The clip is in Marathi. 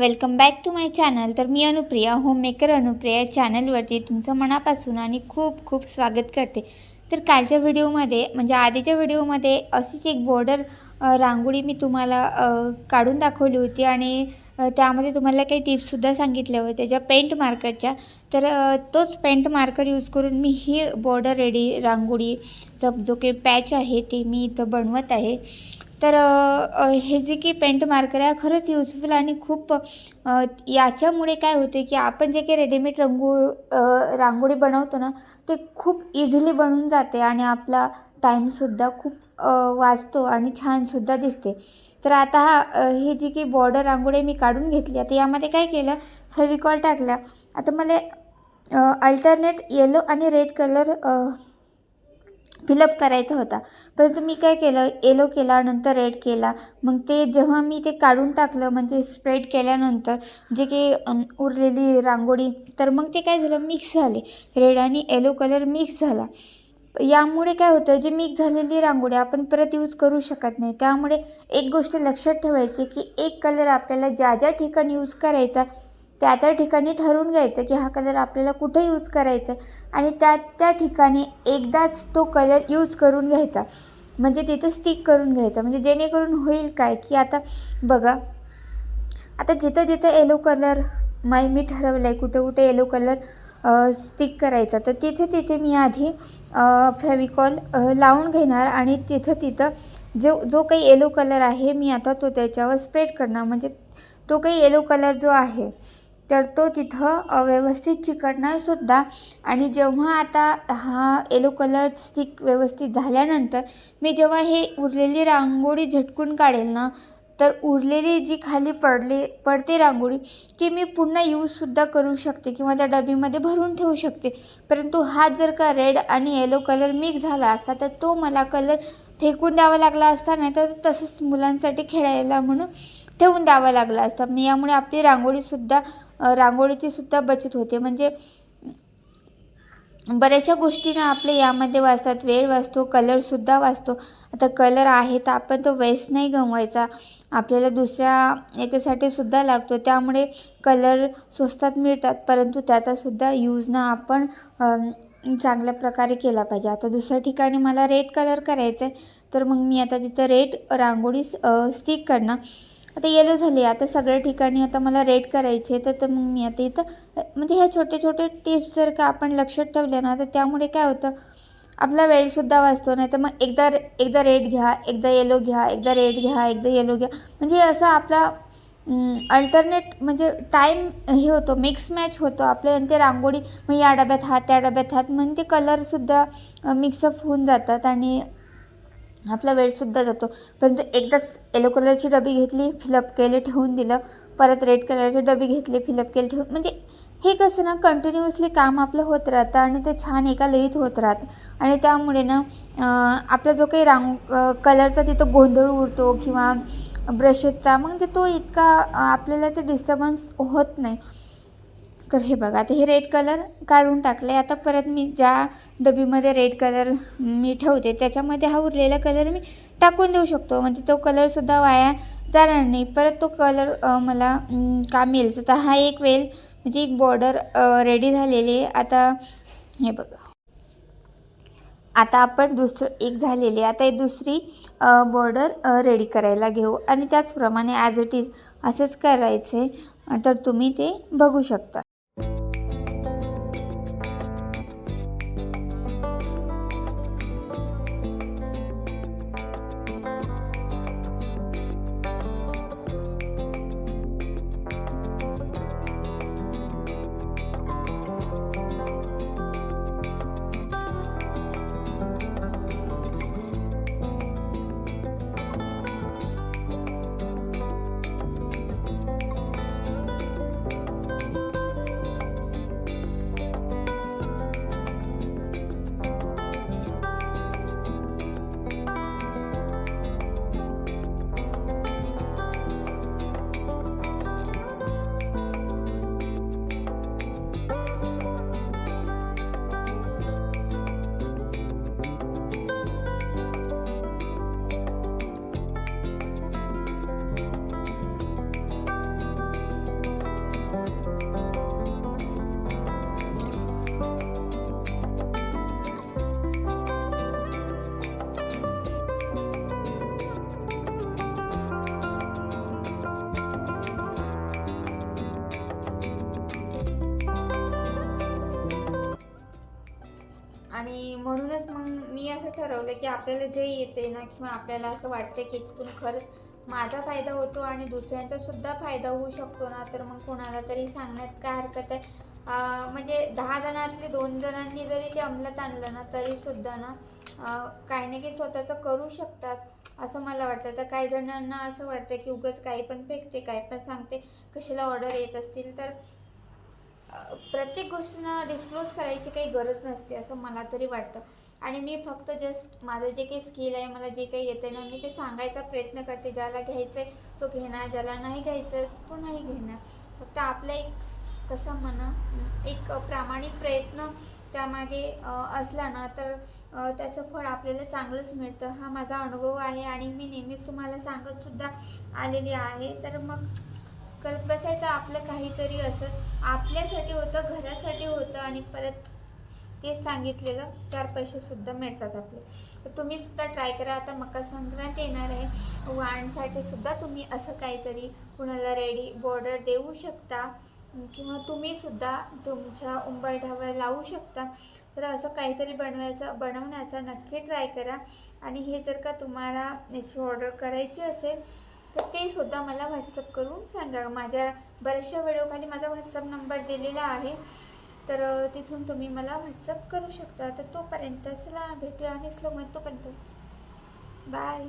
Welcome back to my channel तर मी अनुप्रिया होममेकर अनुप्रिया चॅनलवरती तुमचं मनापासून आणि खूप खूप स्वागत करते. तर कालच्या व्हिडिओमध्ये म्हणजे आधीच्या व्हिडिओमध्ये अशीच एक बॉर्डर रांगोळी मी तुम्हाला काढून दाखवली होती आणि त्यामध्ये तुम्हाला काही टिप्ससुद्धा सांगितल्या होत्या ज्या पेंट मार्करच्या तर तोच पेंट मार्कर यूज करून मी ही बॉर्डर रेडी रांगोळीचा जो काही पॅच आहे ते मी इथं बनवत आहे. तर हे जे की पेंट मार्कर आहे खरंच युजफुल आणि खूप याच्यामुळे काय होते की आपण जे काही रेडीमेड रंगो रांगोळी बनवतो ना ते खूप इझिली बनून जाते आणि आपला टाईमसुद्धा खूप वाचतो आणि छानसुद्धा दिसते. तर आता हा हे जी की बॉर्डर रांगोळी मी काढून घेतली आता यामध्ये काय केलं फेविकॉल टाकला. आता मला अल्टरनेट येलो आणि रेड कलर फिलअप करायचा होता. परंतु मी काय केलं? येलो केला नंतर रेड केला. मग ते जेव्हा मी ते काढून टाकलं म्हणजे स्प्रेड केल्यानंतर जे काही उरलेली रांगोळी तर मग ते काय झालं? मिक्स झाले. रेड आणि येलो कलर मिक्स झाला. यामुळे काय होतं? जे मिक्स झालेली रांगोळी आपण परत यूज करू शकत नाही. त्यामुळे एक गोष्ट लक्षात ठेवायची की एक कलर आपल्याला ज्या ज्या ठिकाणी यूज करायचा त्या त्या ठिकाणी ठरवून घ्यायचं की हा कलर आपल्याला कुठे यूज करायचा आहे आणि त्या त्या ठिकाणी एकदाच तो कलर यूज करून घ्यायचा. म्हणजे तिथं स्टिक करून घ्यायचा. म्हणजे जेणेकरून होईल काय की आता बघा आता जिथं जिथं येलो कलर मा मी ठरवलं आहे कुठे कुठे येलो कलर स्टिक करायचा तर तिथे तिथे मी आधी फेविकॉल लावून घेणार आणि तिथं तिथं जो जो काही येलो कलर आहे मी आता तो त्याच्यावर स्प्रेड करणार. म्हणजे तो काही येलो कलर जो आहे तर तो तिथं व्यवस्थित चिकटणार सुद्धा. आणि जेव्हा आता हा येलो कलर स्टिक व्यवस्थित झाल्यानंतर मी जेव्हा हे उरलेली रांगोळी झटकून काढेल ना तर उरलेली जी खाली पडली पडते रांगोळी की मी पुन्हा यूजसुद्धा करू शकते किंवा त्या डबीमध्ये भरून ठेवू शकते. परंतु हा जर का रेड आणि येलो कलर मिक्स झाला असता तर तो मला कलर फेकून द्यावा लागला असता नाही तर तसंच मुलांसाठी खेळायला म्हणून ठेवून द्यावा लागला असता. मी यामुळे आपली रांगोळीसुद्धा रांगोळीचीसुद्धा रांगोळीची सुद्धा बचत होते. म्हणजे बऱ्याचशा गोष्टींना आपले यामध्ये वाचतात. वेळ वाचतो कलरसुद्धा वाचतो. आता कलर आहे तर आपण तो वेस्ट नाही गमवायचा. आपल्याला दुसऱ्या याच्यासाठी सुद्धा लागतो. त्यामुळे कलर स्वस्तात मिळतात. परंतु त्याचासुद्धा यूज ना आपण चांगल्या प्रकारे केला पाहिजे. आता दुसऱ्या ठिकाणी मला रेड कलर करायचा आहे तर मग मी आता तिथं रेड रांगोळी स्टिक करणार. आता येलो झाले आता सगळ्या ठिकाणी आता मला रेड करायचे तर तर मग मी आता इथं म्हणजे ह्या छोटे छोटे टिप्स जर का आपण लक्षात ठेवल्या ना तर त्यामुळे काय होतं आपला वेळसुद्धा वाचतो नाही तर मग एकदा एकदा रेड घ्या एकदा येलो घ्या एकदा रेड घ्या एकदा येलो घ्या. म्हणजे असं आपला अल्टरनेट म्हणजे टाईम हे होतो मिक्स मॅच होतो आपल्या आणि ते रांगोळी मग या डब्यात हात त्या डब्यात हात म्हणजे ते कलरसुद्धा मिक्सअप होऊन जातात आणि आपला वेळसुद्धा जातो. परंतु एकदाच येलो कलरची डबी घेतली फिलअप केले ठेवून दिलं परत रेड कलरची डबी घेतली फिलअप केले ठेवून म्हणजे हे कसं ना कंटिन्युअसली काम आपलं होत राहतं आणि ते छान एका लईत होत राहतं. आणि त्यामुळे ना आपला जो काही रांग कलरचा तिथं गोंधळ उडतो किंवा ब्रशेसचा मग ते तो इतका आपल्याला ते डिस्टर्बन्स होत नाही. तर हे बघा आता हे रेड कलर काढून टाकलं आहे आता परत मी ज्या डबीमध्ये रेड कलर मी ठेवते त्याच्यामध्ये हा उरलेला कलर मी टाकून देऊ शकतो. म्हणजे तो कलरसुद्धा वाया जाणार नाही. परत तो कलर मला काम येईल. तर हा एक वेल म्हणजे एक बॉर्डर रेडी झालेली आहे. आता हे बघा. आता आपण दुसरं एक झालेली आता ही दुसरी बॉर्डर रेडी करायला घेऊ. आणि त्याचप्रमाणे ॲज इट इज असंच करायचे तर तुम्ही ते बघू शकता. आणि म्हणूनच मग मी असं ठरवलं की आपल्याला जे येते ना किंवा आपल्याला असं वाटतं की तिथून खरंच माझा फायदा होतो आणि दुसऱ्यांचा सुद्धा फायदा होऊ शकतो ना तर मग कोणाला तरी सांगण्यात काय हरकत आहे? म्हणजे दहा जणातले दोन जणांनी जरी ते अंमलात आणलं ना तरीसुद्धा ना काही ना काही स्वतःचं करू शकतात असं मला वाटतं. तर काही जणांना असं वाटतं की उगाच काही पण फेकते काही पण सांगते कशाला ऑर्डर येत असतील? तर प्रत्येक गोष्टीनं डिस्क्लोज करायची काही गरज नसते असं मला तरी वाटतं. आणि मी फक्त जस्ट माझं जे काही स्किल आहे मला जे काही येतं ना मी ते सांगायचा प्रयत्न करते. ज्याला घ्यायचं आहे तो घेणार ज्याला नाही घ्यायचं तो नाही घेणार. फक्त आपला एक कसं म्हणा एक प्रामाणिक प्रयत्न त्यामागे असला ना तर त्याचं फळ आपल्याला चांगलंच मिळतं. हा माझा अनुभव आहे आणि मी नेहमीच तुम्हाला सांगतसुद्धा आलेली आहे. तर मग करत बसायचं आपलं काहीतरी असं आपल्यासाठी होतं घरासाठी होतं आणि परत तेच सांगितलेलं चार पैसेसुद्धा मिळतात आपले. तर तुम्ही सुद्धा ट्राय करा. आता मकर संक्रांत येणार आहे. वाणसाठी सुद्धा तुम्ही असं काहीतरी कुणाला रेडी बॉर्डर देऊ शकता किंवा तुम्हीसुद्धा तुमच्या उंबरठ्यावर लावू शकता. तर असं काहीतरी बनवायचं बनवण्याचा नक्की ट्राय करा. आणि हे जर का तुम्हाला याची ऑर्डर करायची असेल तर ते सुद्धा मला व्हॉट्सअप करून सांगा. माझ्या बऱ्याचशा व्हिडिओखाली माझा व्हॉट्सअप नंबर दिलेला आहे. तर तिथून तुम्ही मला व्हॉट्सअप करू शकता. तर तोपर्यंत चला भेटूया आणि स्लो मग तोपर्यंत. बाय